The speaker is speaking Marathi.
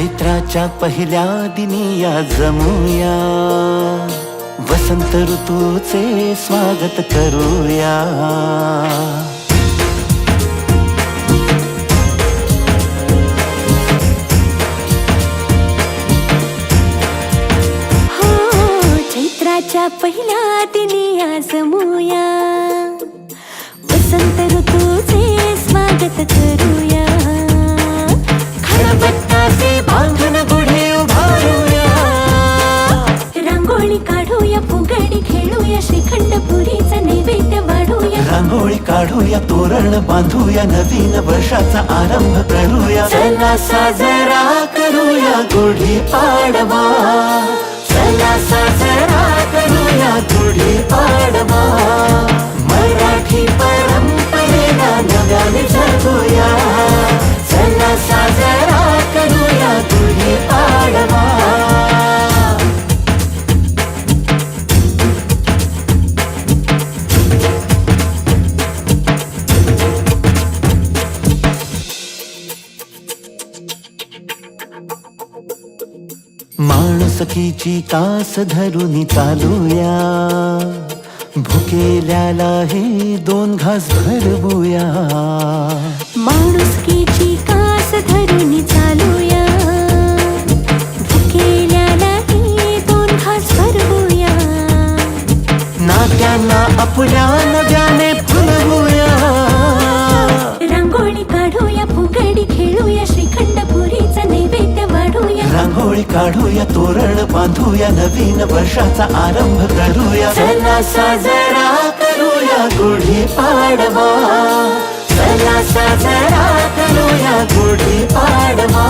चैत्राच्या पहिल्या दिनी या जमूया. वसंत ऋतूचे स्वागत करूया. हो चैत्राच्या पहिल्या दिनी या रांगोळी काढूया तोरण बांधूया नवीन वर्षाचा आरंभ करूया. चला साजरा करूया गुढी पाडवा. माणुसकीची कास धरून चालूया. भुकेल्याला हे दोन घास भरवूया. माणुसकीची कास धरून चालूया. भुकेल्यालाही दोन घास भरवूया. नात्यांना आपल्या नव्याने रांगोळी काढूया तोरण बांधूया नवीन वर्षाचा आरंभ करूया चला साजरा करूया गुढी पाडवा. चला साजरा करूया गुढी पाडवा.